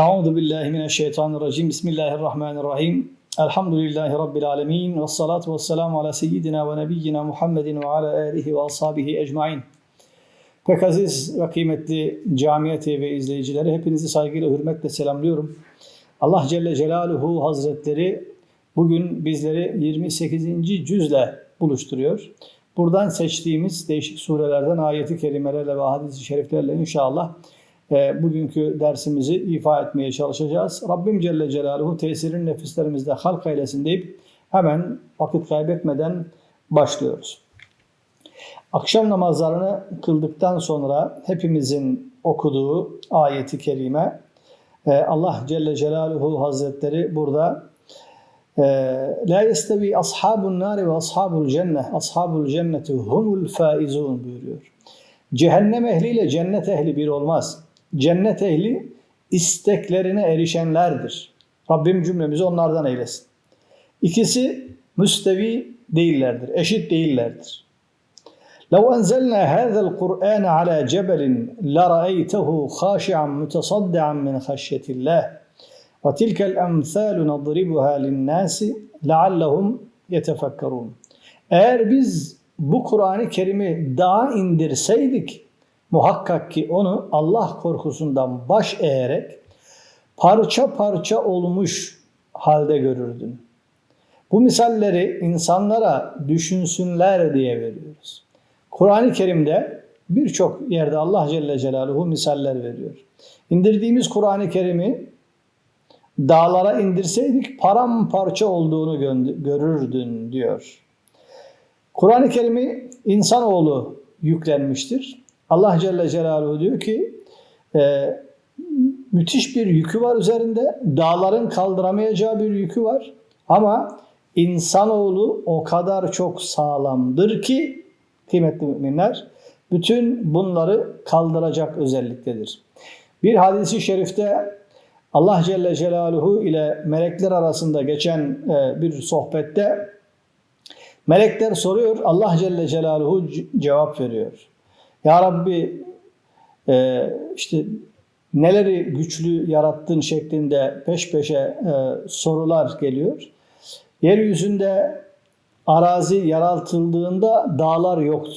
Euzu billahi mineşşeytanirracim. Bismillahirrahmanirrahim. Elhamdülillahi rabbil alamin ve salatu vesselamu ala seyyidina ve nebiyyina Muhammedin ve ala alihi ve ashabihi ecmaîn. Pek aziz ve kıymetli Camiye TV izleyicileri hepinizi saygıyla hürmetle selamlıyorum. Allah Celle Celaluhu Hazretleri bugün bizleri 28. cüzle buluşturuyor. Buradan seçtiğimiz değişik surelerden ayeti kerimelerle ve hadis-i şeriflerle inşallah bugünkü dersimizi ifa etmeye çalışacağız. Rabbim Celle Celaluhu tesirin nefislerimizde halk eylesin deyip hemen vakit kaybetmeden başlıyoruz. Akşam namazlarını kıldıktan sonra hepimizin okuduğu ayeti kerime e, Allah Celle Celaluhu Hazretleri burada e, La yestevi ashabun nari ve ashabul cenneh ashabul cenneti humul faizun buyuruyor. Cehennem ehliyle cennet ehli bir olmaz. Cennet ehli isteklerine erişenlerdir. Rabbim cümlemizi onlardan eylesin. İkisi müstevi değillerdir, eşit değillerdir. لو أنزلنا هذا القرآن على جبل لرأيته خاشعا متصدعا من خشية الله وتلك الأمثال نضربها للناس لعلهم يتفكرون Eğer biz bu Kur'an-ı Kerim'i dağa indirseydik muhakkak ki onu Allah korkusundan baş eğerek parça parça olmuş halde görürdün. Bu misalleri insanlara düşünsünler diye veriyoruz. Kur'an-ı Kerim'de birçok yerde Allah Celle Celaluhu misaller veriyor. İndirdiğimiz Kur'an-ı Kerim'i dağlara indirseydik paramparça olduğunu görürdün diyor. Kur'an-ı Kerim'i insanoğlu yüklenmiştir. Allah Celle Celaluhu diyor ki e, müthiş bir yükü var üzerinde. Dağların kaldıramayacağı bir yükü var. Ama insanoğlu o kadar çok sağlamdır ki kıymetli müminler bütün bunları kaldıracak özelliktedir. Bir hadisi şerifte Allah Celle Celaluhu ile melekler arasında geçen e, bir sohbette melekler soruyor, Allah Celle Celaluhu cevap veriyor. Ya Rabbi e, işte neleri güçlü yarattın şeklinde peş peşe e, sorular geliyor. Yeryüzünde arazi yaratıldığında dağlar yoktu.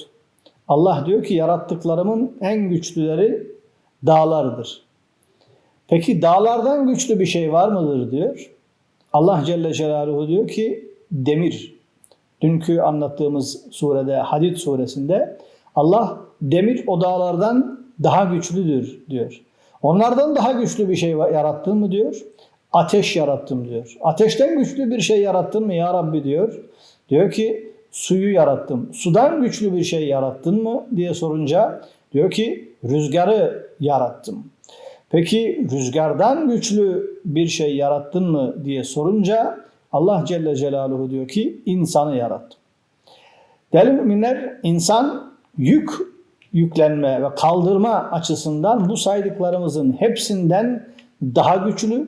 Allah diyor ki yarattıklarımın en güçlüleri dağlardır. Peki dağlardan güçlü bir şey var mıdır diyor. Allah Celle Celaluhu diyor ki demir. Dünkü anlattığımız surede Hadid suresinde Allah demir o dağlardan daha güçlüdür diyor. Onlardan daha güçlü bir şey yarattın mı diyor. Ateş yarattım diyor. Ateşten güçlü bir şey yarattın mı ya Rabbi diyor. Diyor ki suyu yarattım. Sudan güçlü bir şey yarattın mı diye sorunca diyor ki rüzgarı yarattım. Peki rüzgardan güçlü bir şey yarattın mı diye sorunca Allah Celle Celaluhu diyor ki insanı yarattım. Değerli müminler insan yük yüklenme ve kaldırma açısından bu saydıklarımızın hepsinden daha güçlü,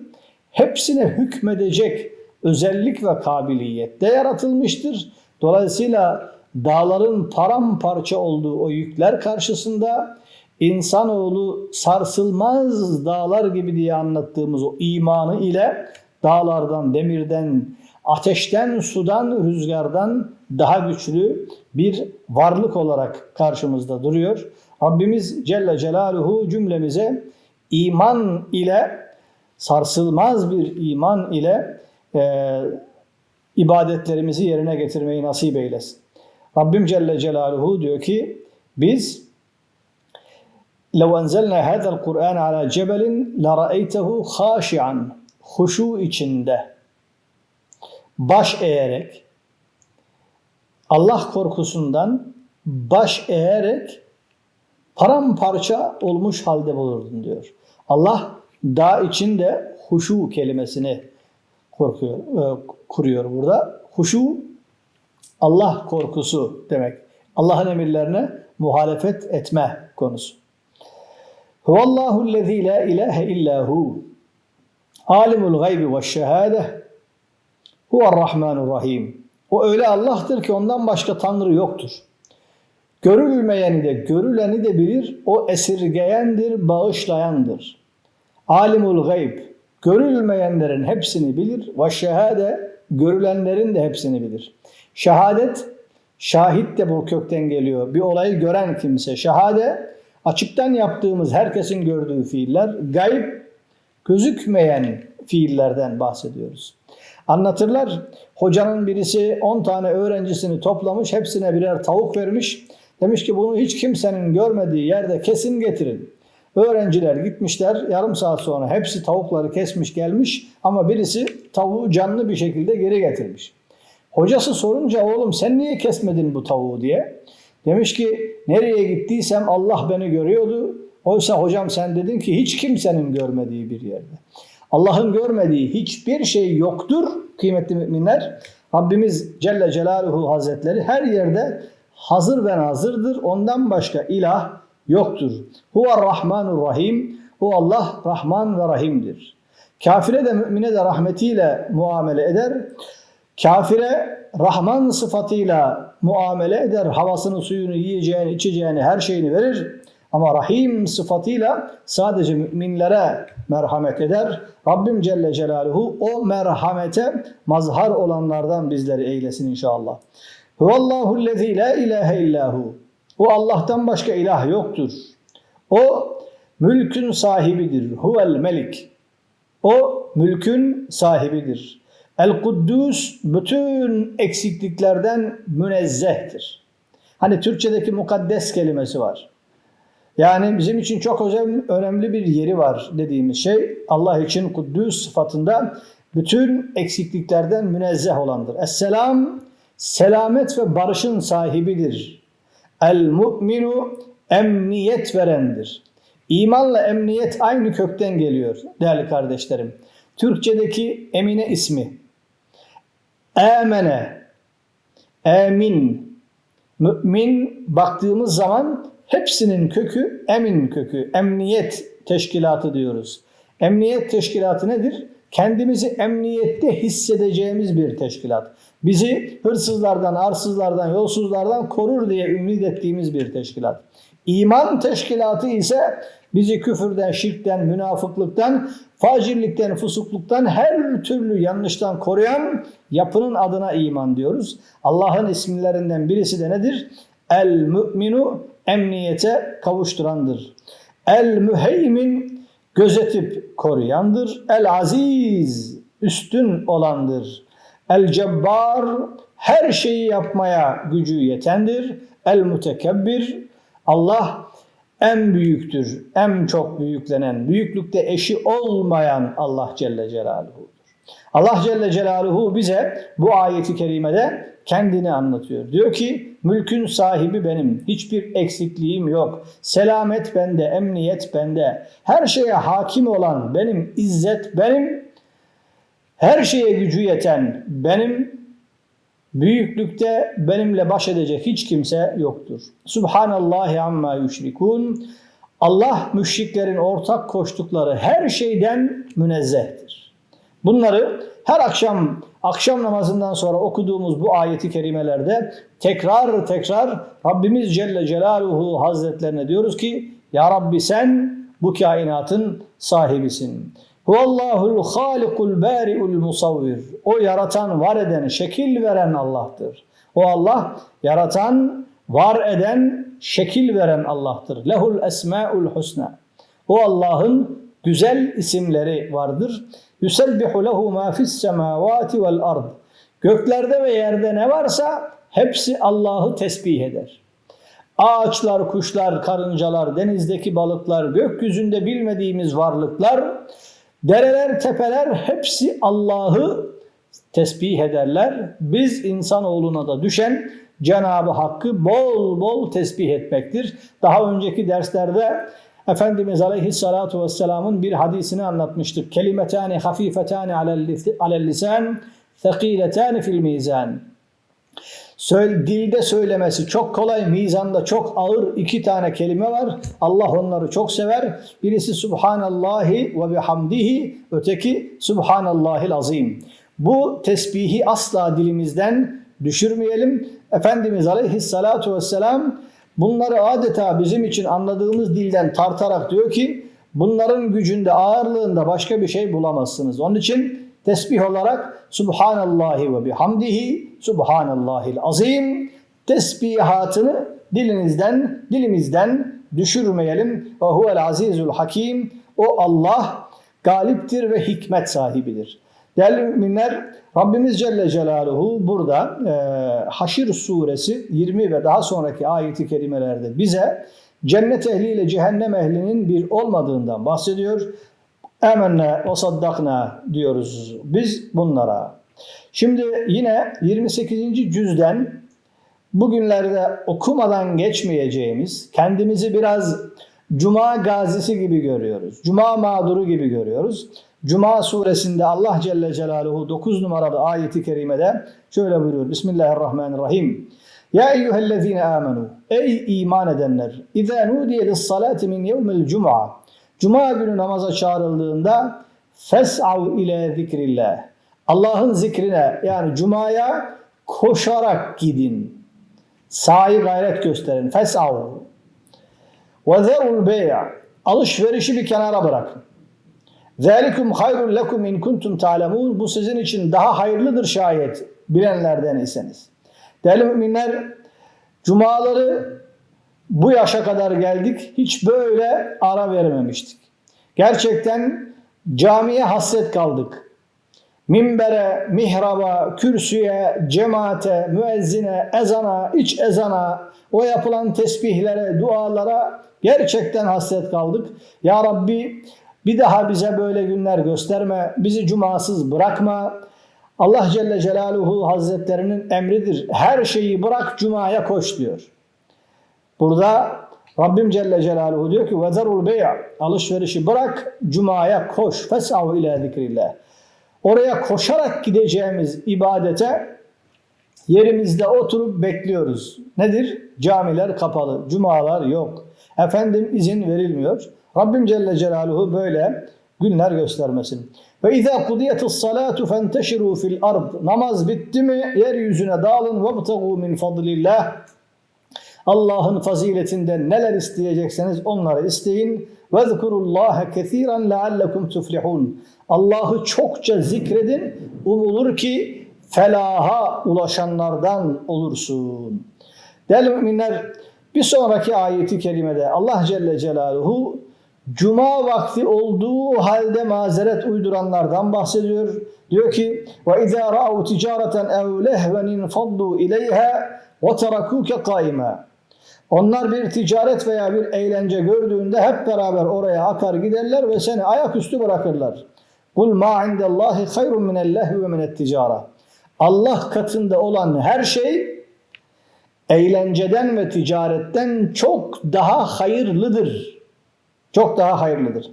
hepsine hükmedecek özellik ve kabiliyette yaratılmıştır. Dolayısıyla dağların paramparça olduğu o yükler karşısında insanoğlu sarsılmaz dağlar gibi diye anlattığımız o imanı ile dağlardan, demirden, ateşten, sudan, rüzgardan daha güçlü bir varlık olarak karşımızda duruyor. Rabbimiz Celle Celaluhu cümlemize iman ile sarsılmaz bir iman ile e, ibadetlerimizi yerine getirmeyi nasip eylesin. Rabbim Celle Celaluhu diyor ki biz لو أنزلنا هذا القرآن على جبل لرأيته خاشعا huşu içinde baş eğerek Allah korkusundan baş eğerek paramparça olmuş halde bulurdun diyor. Allah dağ içinde huşu kelimesini korkuyor, e, kuruyor burada. Huşu Allah korkusu demek. Allah'ın emirlerine muhalefet etme konusu. Huvallahu lezî la ilahe illa hu. Alimul gaybi ve şehâde. Huvarrahmanurrahim. O öyle Allah'tır ki ondan başka Tanrı yoktur. Görülmeyeni de görüleni de bilir. O esirgeyendir, bağışlayandır. Alimul gayb, görülmeyenlerin hepsini bilir. Ve şehade, görülenlerin de hepsini bilir. Şehadet, şahit de bu kökten geliyor. Bir olayı gören kimse. Şehade, açıktan yaptığımız herkesin gördüğü fiiller. Gayb, gözükmeyen fiillerden bahsediyoruz. Anlatırlar, hocanın birisi 10 tane öğrencisini toplamış, hepsine birer tavuk vermiş. Demiş ki bunu hiç kimsenin görmediği yerde kesin getirin. Öğrenciler gitmişler, yarım saat sonra hepsi tavukları kesmiş gelmiş ama birisi tavuğu canlı bir şekilde geri getirmiş. Hocası sorunca oğlum sen niye kesmedin bu tavuğu diye. Demiş ki nereye gittiysem Allah beni görüyordu. Oysa hocam sen dedin ki hiç kimsenin görmediği bir yerde. Allah'ın görmediği hiçbir şey yoktur kıymetli müminler. Rabbimiz Celle Celaluhu Hazretleri her yerde hazır ve nazırdır. Ondan başka ilah yoktur. Huve Rahmanur Rahim. O Allah Rahman ve Rahim'dir. Kafire de mümine de rahmetiyle muamele eder. Kafire Rahman sıfatıyla muamele eder. Havasını, suyunu, yiyeceğini, içeceğini, her şeyini verir. Ama Rahim sıfatıyla sadece müminlere merhamet eder. Rabbim Celle Celaluhu o merhamete mazhar olanlardan bizleri eylesin inşallah. Huvallahu lezî la ilahe illahu. O Allah'tan başka ilah yoktur. O mülkün sahibidir. Huvel melik. O mülkün sahibidir. El Kuddus bütün eksikliklerden münezzehtir. Hani Türkçedeki mukaddes kelimesi var. Yani bizim için çok önemli bir yeri var dediğimiz şey Allah için Kuddüs sıfatında bütün eksikliklerden münezzeh olandır. Esselam selamet ve barışın sahibidir. El mu'minu emniyet verendir. İmanla emniyet aynı kökten geliyor değerli kardeşlerim. Türkçedeki emine ismi. Emene, emin, mümin baktığımız zaman hepsinin kökü emin kökü, emniyet teşkilatı diyoruz. Emniyet teşkilatı nedir? Kendimizi emniyette hissedeceğimiz bir teşkilat. Bizi hırsızlardan, arsızlardan, yolsuzlardan korur diye ümit ettiğimiz bir teşkilat. İman teşkilatı ise bizi küfürden, şirkten, münafıklıktan, facirlikten, fusukluktan, her türlü yanlıştan koruyan yapının adına iman diyoruz. Allah'ın isimlerinden birisi de nedir? El müminu emniyete kavuşturandır. El müheymin gözetip koruyandır. El aziz üstün olandır. El cebbar her şeyi yapmaya gücü yetendir. El mütekebbir Allah en büyüktür, en çok büyüklenen, büyüklükte eşi olmayan Allah Celle Celaluhu'dur. Allah Celle Celaluhu bize bu ayeti kerimede kendini anlatıyor. Diyor ki mülkün sahibi benim. Hiçbir eksikliğim yok. Selamet bende, emniyet bende. Her şeye hakim olan benim, izzet benim. Her şeye gücü yeten benim. Büyüklükte benimle baş edecek hiç kimse yoktur. Subhanallahi amma yüşrikun. Allah müşriklerin ortak koştukları her şeyden münezzehtir. Bunları her akşam akşam namazından sonra okuduğumuz bu ayeti kerimelerde tekrar tekrar Rabbimiz Celle Celaluhu Hazretlerine diyoruz ki Ya Rabbi sen bu kainatın sahibisin. Huvallahul halikul bari'ul musavvir. O yaratan, var eden, şekil veren Allah'tır. O Allah yaratan, var eden, şekil veren Allah'tır. Lehul esmaul husna. O Allah'ın güzel isimleri vardır. Yusebbihu lehu ma fis semavati vel ard. Göklerde ve yerde ne varsa hepsi Allah'ı tesbih eder. Ağaçlar, kuşlar, karıncalar, denizdeki balıklar, gökyüzünde bilmediğimiz varlıklar, dereler, tepeler hepsi Allah'ı tesbih ederler. Biz insanoğluna da düşen Cenab-ı Hakk'ı bol bol tesbih etmektir. Daha önceki derslerde Efendimiz Aleyhissalatu Vesselam'ın bir hadisini anlatmıştık. Kelimetani hafifetani alel lisan, thekiletani fil mizan. Söyle, dilde söylemesi çok kolay, mizanda çok ağır iki tane kelime var. Allah onları çok sever. Birisi Subhanallahi ve bihamdihi, öteki Subhanallahil azim. Bu tesbihi asla dilimizden düşürmeyelim. Efendimiz Aleyhissalatu Vesselam bunları adeta bizim için anladığımız dilden tartarak diyor ki bunların gücünde, ağırlığında başka bir şey bulamazsınız. Onun için tesbih olarak Subhanallahi ve bihamdihi Subhanallahil azim tesbihatını dilinizden, dilimizden düşürmeyelim. Ve huvel azizul hakim. O Allah galiptir ve hikmet sahibidir. Değerli müminler, Rabbimiz Celle Celaluhu burada e, Haşir suresi 20 ve daha sonraki ayeti kerimelerde bize cennet ehliyle cehennem ehlinin bir olmadığından bahsediyor. Emenne ve saddakna diyoruz biz bunlara. Şimdi yine 28. cüzden bugünlerde okumadan geçmeyeceğimiz, kendimizi biraz Cuma gazisi gibi görüyoruz. Cuma mağduru gibi görüyoruz. Cuma suresinde Allah Celle Celaluhu 9 numaralı ayeti kerimede şöyle buyuruyor. Bismillahirrahmanirrahim. Ya eyyühellezine amenu. Ey iman edenler. İzâ nudiye lissalâti min yevmil cum'a. Cuma günü namaza çağrıldığında fes'av ile zikrillah. Allah'ın zikrine yani cumaya koşarak gidin. Sahi gayret gösterin. Fes'av. Ve zerul bey'a. Alışverişi bir kenara bırakın. Zalikum hayrun lekum in kuntum ta'lemun. Bu sizin için daha hayırlıdır şayet bilenlerden iseniz. Değerli müminler, cumaları bu yaşa kadar geldik. Hiç böyle ara vermemiştik. Gerçekten camiye hasret kaldık. Minbere, mihraba, kürsüye, cemaate, müezzine, ezana, iç ezana, o yapılan tesbihlere, dualara gerçekten hasret kaldık. Ya Rabbi bir daha bize böyle günler gösterme, bizi cumasız bırakma. Allah Celle Celaluhu Hazretlerinin emridir. Her şeyi bırak cumaya koş diyor. Burada Rabbim Celle Celaluhu diyor ki وَذَرُوا الْبَيْعَ Alışverişi bırak, cumaya koş. فَسْعَوْ ile zikrillah. Oraya koşarak gideceğimiz ibadete yerimizde oturup bekliyoruz. Nedir? Camiler kapalı, cumalar yok. Efendim izin verilmiyor. Rabbim Celle Celaluhu böyle günler göstermesin. Ve izâ kudiyetis salatu fenteşirû fil ard. Namaz bitti mi yeryüzüne dağılın ve btagû min fadlillah. Allah'ın faziletinden neler isteyecekseniz onları isteyin. Ve zkurullâhe kethiren leallekum tuflihun. Allah'ı çokça zikredin. Umulur ki felaha ulaşanlardan olursun. Değerli müminler bir sonraki ayeti kerimede Allah Celle Celaluhu Cuma vakti olduğu halde mazeret uyduranlardan bahsediyor. Diyor ki: "Ve izâ ra'u ticareten ev lehven faddu ileyha ve terakuke kaima." Onlar bir ticaret veya bir eğlence gördüğünde hep beraber oraya akar giderler ve seni ayaküstü bırakırlar. Kul ma indallahi hayrun minel lehvi ve minet ticara. Allah katında olan her şey eğlenceden ve ticaretten çok daha hayırlıdır. Çok daha hayırlıdır.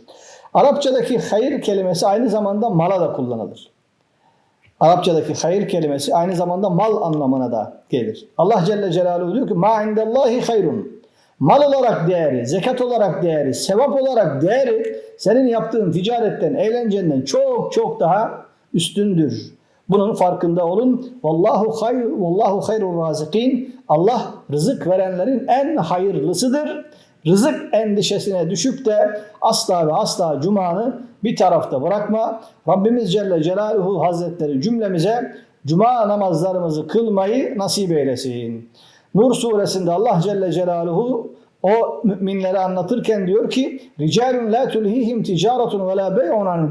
Arapçadaki hayır kelimesi aynı zamanda mala da kullanılır. Arapçadaki hayır kelimesi aynı zamanda mal anlamına da gelir. Allah Celle Celaluhu diyor ki ma indallahi hayrun. Mal olarak değeri, zekat olarak değeri, sevap olarak değeri senin yaptığın ticaretten, eğlencenden çok çok daha üstündür. Bunun farkında olun. Vallahu hayr, vallahu hayrul razikin. Allah rızık verenlerin en hayırlısıdır. Rızık endişesine düşüp de asla ve asla cumanı bir tarafta bırakma. Rabbimiz Celle Celaluhu Hazretleri cümlemize cuma namazlarımızı kılmayı nasip eylesin. Nur suresinde Allah Celle Celaluhu o müminleri anlatırken diyor ki Ricalun la tulhihim ticaretun ve la bey'un an.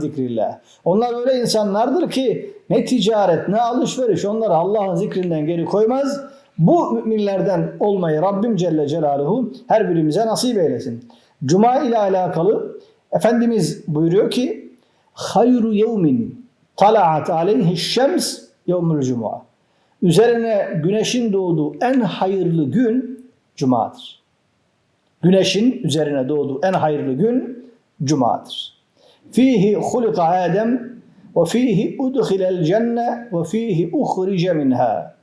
Onlar öyle insanlardır ki ne ticaret ne alışveriş onları Allah'ın zikrinden geri koymaz. Bu müminlerden olmayı Rabbim Celle Celaluhu her birimize nasip eylesin. Cuma ile alakalı Efendimiz buyuruyor ki hayru yevmin talaat aleyhi şems yevmül cuma. Üzerine güneşin doğduğu en hayırlı gün cumadır. Güneşin üzerine doğduğu en hayırlı gün cumadır. Fihi hulika Adem ve fihi udkhilel cenne ve fihi uhrice minha.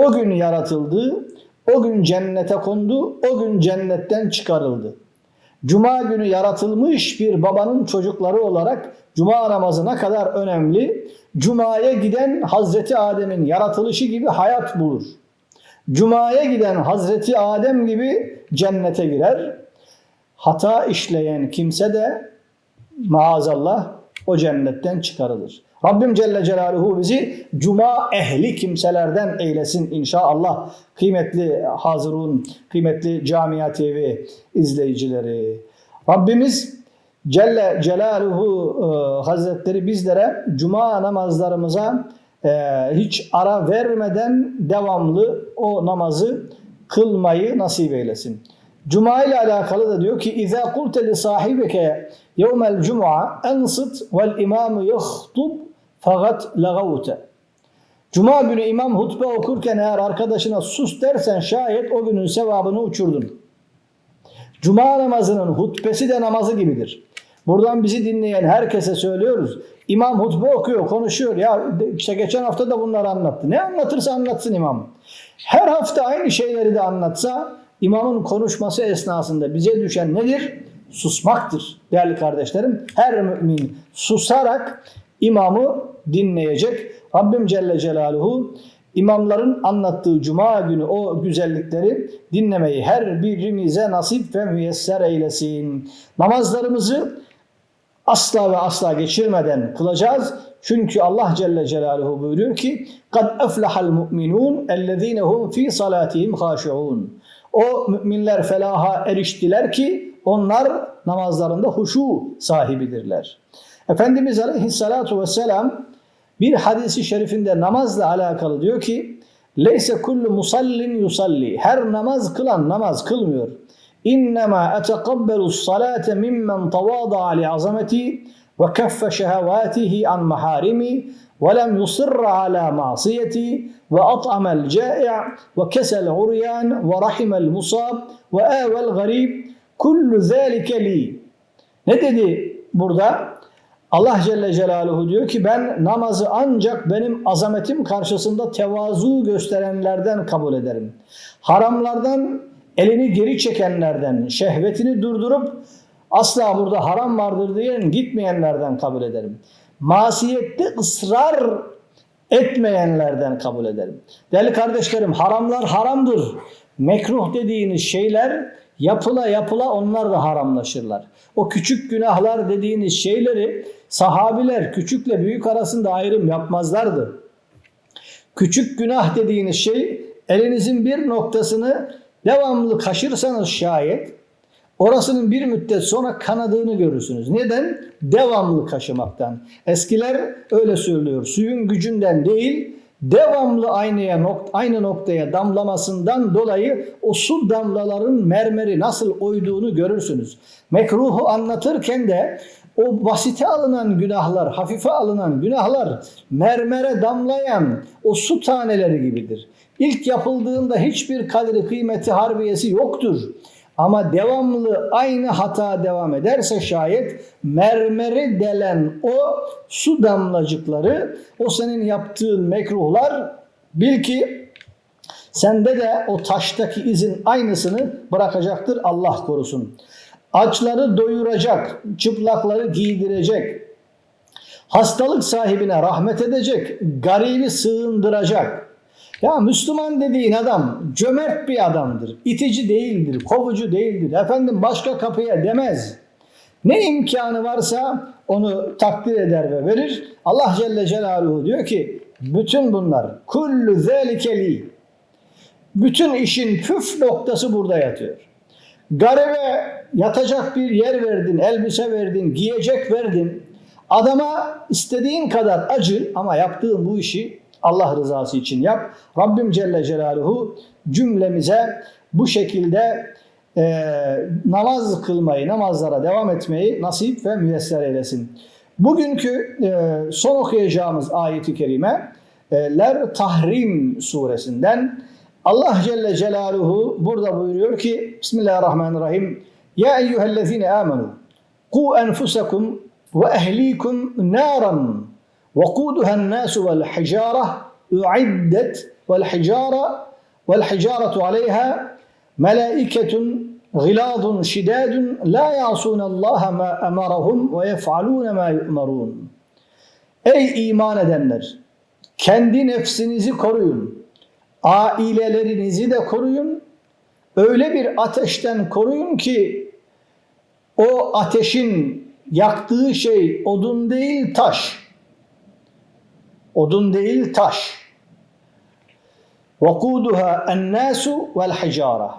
O gün yaratıldı, o gün cennete kondu, o gün cennetten çıkarıldı. Cuma günü yaratılmış bir babanın çocukları olarak cuma namazı ne kadar önemli. Cuma'ya giden Hazreti Adem'in yaratılışı gibi hayat bulur. Cuma'ya giden Hazreti Adem gibi cennete girer. Hata işleyen kimse de maazallah o cennetten çıkarılır. Rabbim Celle Celaluhu bizi cuma ehli kimselerden eylesin inşallah. Kıymetli hazırun, kıymetli Camia TV izleyicileri. Rabbimiz Celle Celaluhu e, Hazretleri bizlere cuma namazlarımıza e, hiç ara vermeden devamlı o namazı kılmayı nasip eylesin. Cuma ile alakalı da diyor ki İza kulte li sahibike yevmel cuma ensit vel imamu yahtub fakat lagavute. Cuma günü imam hutbe okurken eğer arkadaşına sus dersen şayet o günün sevabını uçurdun. Cuma namazının hutbesi de namazı gibidir. Buradan bizi dinleyen herkese söylüyoruz. İmam hutbe okuyor, konuşuyor. Ya işte geçen hafta da bunları anlattı. Ne anlatırsa anlatsın imam. Her hafta aynı şeyleri de anlatsa imamın konuşması esnasında bize düşen nedir? Susmaktır değerli kardeşlerim. Her mümin susarak imamı dinleyecek. Rabbim Celle Celaluhu imamların anlattığı cuma günü o güzellikleri dinlemeyi her birimize nasip ve müyesser eylesin. Namazlarımızı asla ve asla geçirmeden kılacağız. Çünkü Allah Celle Celaluhu buyuruyor ki قَدْ أَفْلَحَ الْمُؤْمِنُونَ اَلَّذ۪ينَ هُمْ ف۪ي صَلَاتِهِمْ خَاشِعُونَ O müminler felaha eriştiler ki onlar namazlarında huşu sahibidirler. Efendimiz Aleyhissalatu vesselam bir hadisi şerifinde namazla alakalı diyor ki Leyse kullu musallin yusalli. Her namaz kılan namaz kılmıyor. İnnemâ etekabbelu salate mimmen tavâda'a li azameti ve keffe şehevâtihi an maharimi ve lem yusirra ala masiyeti ve at'amel câ'i' ve kesel uryan ve rahimel musab ve âvel garib kullu zâlike li. Ne dedi burada? Allah Celle Celaluhu diyor ki ben namazı ancak benim azametim karşısında tevazu gösterenlerden kabul ederim. Haramlardan elini geri çekenlerden, şehvetini durdurup asla burada haram vardır diyen gitmeyenlerden kabul ederim. Masiyette ısrar etmeyenlerden kabul ederim. Değerli kardeşlerim haramlar haramdır. Mekruh dediğiniz şeyler yapıla yapıla onlar da haramlaşırlar. O küçük günahlar dediğiniz şeyleri sahabiler küçükle büyük arasında ayrım yapmazlardı. Küçük günah dediğiniz şey elinizin bir noktasını devamlı kaşırsanız şayet orasının bir müddet sonra kanadığını görürsünüz. Neden? Devamlı kaşımaktan. Eskiler öyle söylüyor. Suyun gücünden değil, devamlı aynaya nok aynı noktaya damlamasından dolayı o su damlaların mermeri nasıl oyduğunu görürsünüz. Mekruhu anlatırken de o basite alınan günahlar, hafife alınan günahlar mermere damlayan o su taneleri gibidir. İlk yapıldığında hiçbir kadri kıymeti harbiyesi yoktur. Ama devamlı aynı hata devam ederse şayet mermeri delen o su damlacıkları, o senin yaptığın mekruhlar bil ki sende de o taştaki izin aynısını bırakacaktır Allah korusun. Açları doyuracak, çıplakları giydirecek, hastalık sahibine rahmet edecek, garibi sığındıracak, ya Müslüman dediğin adam cömert bir adamdır. İtici değildir, kovucu değildir. Efendim başka kapıya demez. Ne imkanı varsa onu takdir eder ve verir. Allah Celle Celaluhu diyor ki bütün bunlar kullu zelikeli bütün işin püf noktası burada yatıyor. Garibe yatacak bir yer verdin, elbise verdin, giyecek verdin. Adama istediğin kadar acı ama yaptığın bu işi Allah rızası için yap. Rabbim Celle Celaluhu cümlemize bu şekilde e, namaz kılmayı, namazlara devam etmeyi nasip ve müyesser eylesin. Bugünkü e, son okuyacağımız ayeti kerimeler Tahrim suresinden. Allah Celle Celaluhu burada buyuruyor ki Bismillahirrahmanirrahim Ya eyyühellezine amenu Ku enfusakum ve ehlikum naran وقودها الناس والحجارة أعدت والحجارة والحجارة عليها ملائكة غلاظ شداد لا يعصون الله ما أمرهم ويفعلون ما يؤمرون Ey iman edenler! Kendi nefsinizi koruyun. Ailelerinizi de koruyun. Öyle bir ateşten koruyun ki o ateşin yaktığı şey odun değil taş. Odun değil taş. وَقُودُهَا النَّاسُ وَالْحِجَارَةِ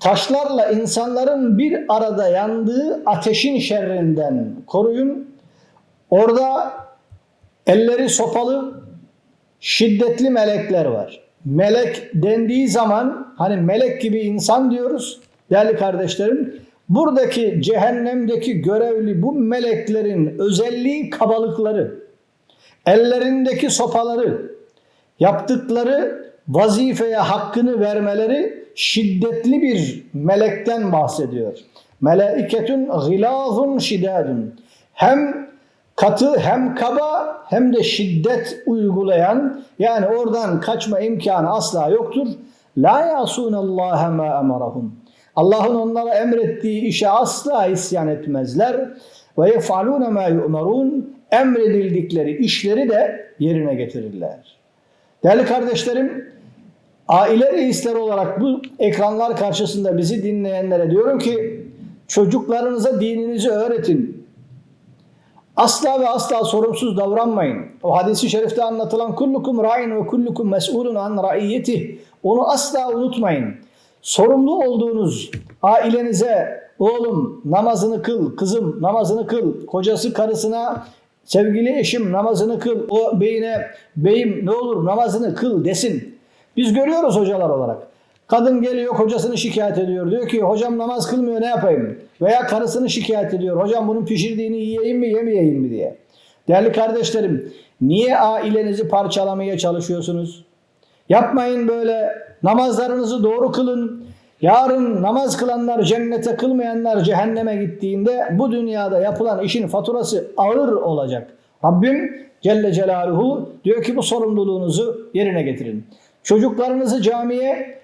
Taşlarla insanların bir arada yandığı ateşin şerrinden koruyun. Orada elleri sopalı, şiddetli melekler var. Melek dendiği zaman hani melek gibi insan diyoruz değerli kardeşlerim. Buradaki cehennemdeki görevli bu meleklerin özelliği kabalıkları, ellerindeki sopaları, yaptıkları vazifeye hakkını vermeleri şiddetli bir melekten bahsediyor. Melaiketun gılazun şidadun. Hem katı hem kaba hem de şiddet uygulayan yani oradan kaçma imkanı asla yoktur. La yasunallaha ma emarahum. Allah'ın onlara emrettiği işe asla isyan etmezler. Ve yef'alûne mâ yu'marûn. Emredildikleri işleri de yerine getirirler. Değerli kardeşlerim, aile reisleri olarak bu ekranlar karşısında bizi dinleyenlere diyorum ki çocuklarınıza dininizi öğretin. Asla ve asla sorumsuz davranmayın. O hadisi şerifte anlatılan kullukum ra'in ve kullukum mes'ulun an ra'iyyeti. Onu asla unutmayın. Sorumlu olduğunuz ailenize oğlum namazını kıl, kızım namazını kıl, kocası karısına sevgili eşim namazını kıl, o beyine beyim ne olur namazını kıl desin. Biz görüyoruz hocalar olarak. Kadın geliyor kocasını şikayet ediyor. Diyor ki hocam namaz kılmıyor ne yapayım? Veya karısını şikayet ediyor. Hocam bunun pişirdiğini yiyeyim mi yemeyeyim mi diye. Değerli kardeşlerim niye ailenizi parçalamaya çalışıyorsunuz? Yapmayın böyle. Namazlarınızı doğru kılın. Yarın namaz kılanlar cennete kılmayanlar cehenneme gittiğinde bu dünyada yapılan işin faturası ağır olacak. Rabbim Celle Celaluhu diyor ki bu sorumluluğunuzu yerine getirin. Çocuklarınızı camiye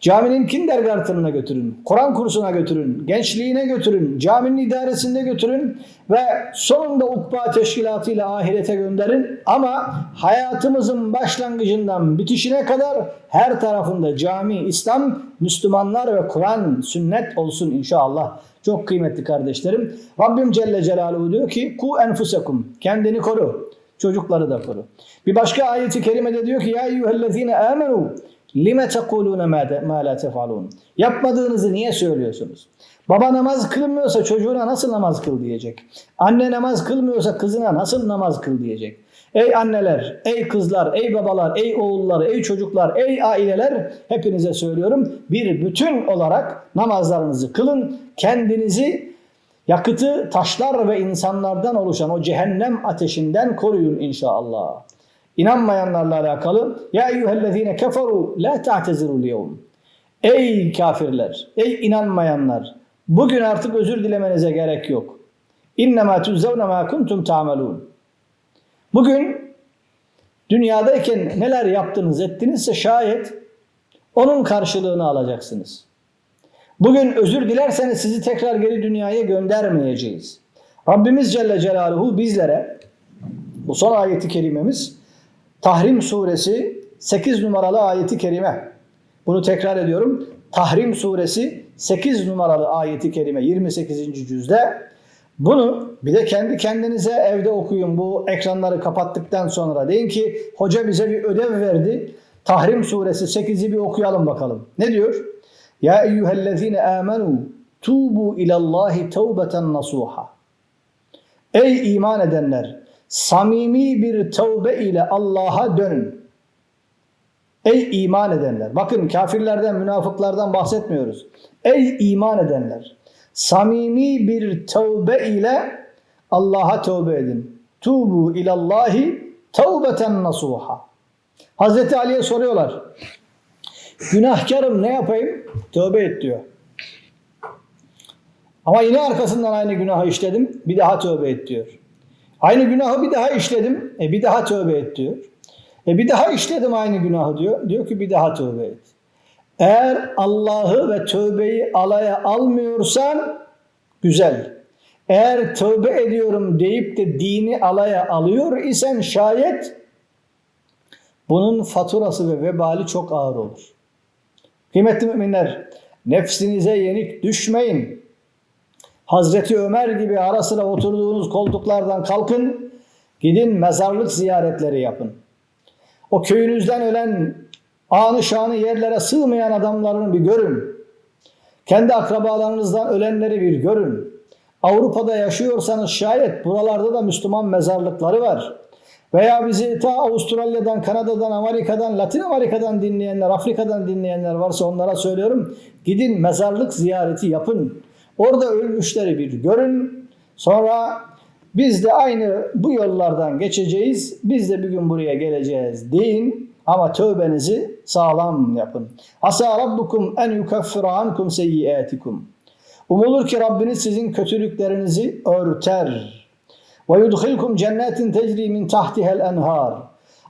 Caminin kindergartenına götürün, Kur'an kursuna götürün, gençliğine götürün, caminin idaresinde götürün ve sonunda ukba teşkilatıyla ahirete gönderin. Ama hayatımızın başlangıcından bitişine kadar her tarafında cami, İslam, Müslümanlar ve Kur'an, sünnet olsun inşallah. Çok kıymetli kardeşlerim. Rabbim Celle Celaluhu diyor ki ku enfusekum, kendini koru, çocukları da koru. Bir başka ayeti kerimede diyor ki ya eyyühellezine amenu Lime tekulune ma la tefalun. Yapmadığınızı niye söylüyorsunuz? Baba namaz kılmıyorsa çocuğuna nasıl namaz kıl diyecek. Anne namaz kılmıyorsa kızına nasıl namaz kıl diyecek. Ey anneler, ey kızlar, ey babalar, ey oğullar, ey çocuklar, ey aileler hepinize söylüyorum. Bir bütün olarak namazlarınızı kılın. Kendinizi yakıtı taşlar ve insanlardan oluşan o cehennem ateşinden koruyun inşallah. İnanmayanlarla alakalı ya eyyühellezine keferu la ta'tezirul yevm. Ey kafirler, ey inanmayanlar bugün artık özür dilemenize gerek yok. İnnemâ tüzzevne mâ kuntum ta'melûn. Bugün dünyadayken neler yaptınız ettinizse şayet onun karşılığını alacaksınız. Bugün özür dilerseniz sizi tekrar geri dünyaya göndermeyeceğiz. Rabbimiz Celle Celaluhu bizlere bu son ayeti kerimemiz Tahrim suresi 8 numaralı ayeti kerime. Bunu tekrar ediyorum. Tahrim suresi 8 numaralı ayeti kerime 28. cüzde. Bunu bir de kendi kendinize evde okuyun bu ekranları kapattıktan sonra. Deyin ki hoca bize bir ödev verdi. Tahrim suresi 8'i bir okuyalım bakalım. Ne diyor? Ya eyyühellezine amenu tubu ilallahi tevbeten nasuha. Ey iman edenler! Samimi bir tövbe ile Allah'a dönün. Ey iman edenler. Bakın kafirlerden, münafıklardan bahsetmiyoruz. Ey iman edenler. Samimi bir tövbe ile Allah'a tövbe edin. Tubu ilallahi tevbeten nasuha. Hazreti Ali'ye soruyorlar. Günahkarım ne yapayım? Tövbe et diyor. Ama yine arkasından aynı günahı işledim. Bir daha tövbe et diyor. Aynı günahı bir daha işledim. E bir daha tövbe et diyor. E bir daha işledim aynı günahı diyor. Diyor ki bir daha tövbe et. Eğer Allah'ı ve tövbeyi alaya almıyorsan güzel. Eğer tövbe ediyorum deyip de dini alaya alıyor isen şayet bunun faturası ve vebali çok ağır olur. Kıymetli müminler, nefsinize yenik düşmeyin. Hazreti Ömer gibi ara sıra oturduğunuz koltuklardan kalkın, gidin mezarlık ziyaretleri yapın. O köyünüzden ölen anı şanı yerlere sığmayan adamlarını bir görün. Kendi akrabalarınızdan ölenleri bir görün. Avrupa'da yaşıyorsanız şayet buralarda da Müslüman mezarlıkları var. Veya bizi ta Avustralya'dan, Kanada'dan, Amerika'dan, Latin Amerika'dan dinleyenler, Afrika'dan dinleyenler varsa onlara söylüyorum. Gidin mezarlık ziyareti yapın. Orada ölmüşleri bir görün. Sonra biz de aynı bu yollardan geçeceğiz. Biz de bir gün buraya geleceğiz deyin. Ama tövbenizi sağlam yapın. Asa rabbukum en yukaffira ankum seyyiatikum. Umulur ki Rabbiniz sizin kötülüklerinizi örter. Ve yudkhilkum cennetin tecri min tahtihel enhar.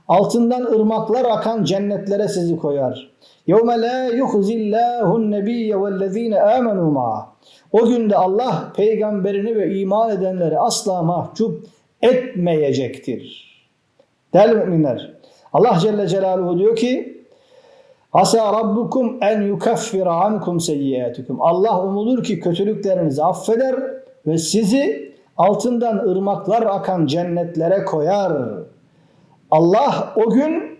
Altından ırmaklar akan cennetlere sizi koyar. Yevme la yuhzillahun nebiyye vellezine amenu ma'a. O günde Allah peygamberini ve iman edenleri asla mahcup etmeyecektir. Değerli müminler, Allah Celle Celaluhu diyor ki Asa rabbukum en yukaffira ankum seyyiatikum. Allah umulur ki kötülüklerinizi affeder ve sizi altından ırmaklar akan cennetlere koyar. Allah o gün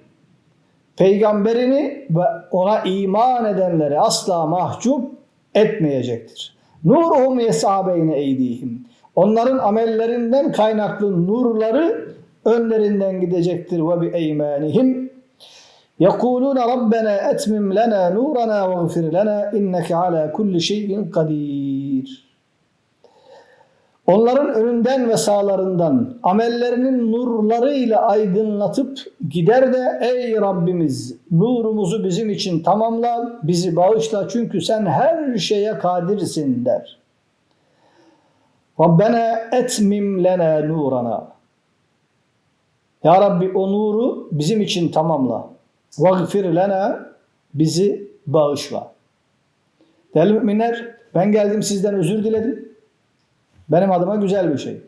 peygamberini ve ona iman edenleri asla mahcup etmeyecektir. Nuruhum yes'a beyne eydihim. Onların amellerinden kaynaklı nurları önlerinden gidecektir ve bi eymanihim. يَقُولُونَ رَبَّنَا اَتْمِمْ لَنَا نُورَنَا وَغْفِرْ لَنَا اِنَّكَ عَلَى كُلِّ شَيْءٍ قَدِيرٌ Onların önünden ve sağlarından amellerinin nurlarıyla aydınlatıp gider de ey Rabbimiz nurumuzu bizim için tamamla, bizi bağışla çünkü sen her şeye kadirsin der. Rabbena etmim lena nurana. Ya Rabbi o nuru bizim için tamamla. Vagfir lena bizi bağışla. Değerli müminler ben geldim sizden özür diledim. Benim adıma güzel bir şey.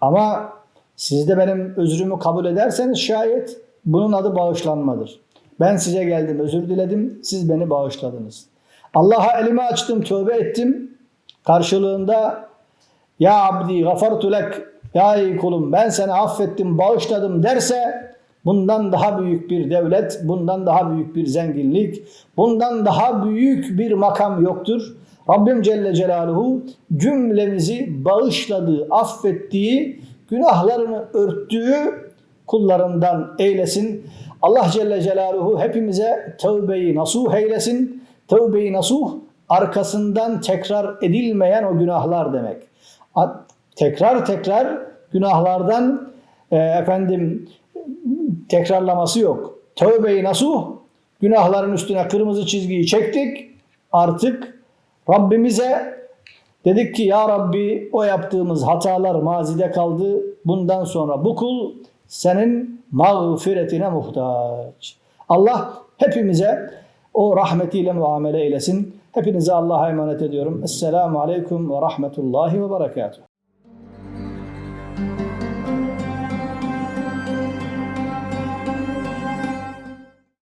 Ama siz de benim özrümü kabul ederseniz şayet bunun adı bağışlanmadır. Ben size geldim, özür diledim, siz beni bağışladınız. Allah'a elimi açtım, tövbe ettim. Karşılığında ya abdi gafartu lek ya ey kulum ben seni affettim, bağışladım derse bundan daha büyük bir devlet, bundan daha büyük bir zenginlik, bundan daha büyük bir makam yoktur. Rabbim Celle Celaluhu cümlemizi bağışladığı, affettiği, günahlarını örttüğü kullarından eylesin. Allah Celle Celaluhu hepimize tövbeyi nasuh eylesin. Tövbeyi nasuh arkasından tekrar edilmeyen o günahlar demek. Tekrar tekrar günahlardan e, efendim tekrarlaması yok. Tövbeyi nasuh günahların üstüne kırmızı çizgiyi çektik. Artık Rabbimize dedik ki ya Rabbi o yaptığımız hatalar mazide kaldı. Bundan sonra bu kul senin mağfiretine muhtaç. Allah hepimize o rahmetiyle muamele eylesin. Hepinize Allah'a emanet ediyorum. Esselamu Aleyküm ve Rahmetullahi ve Berekatuhu.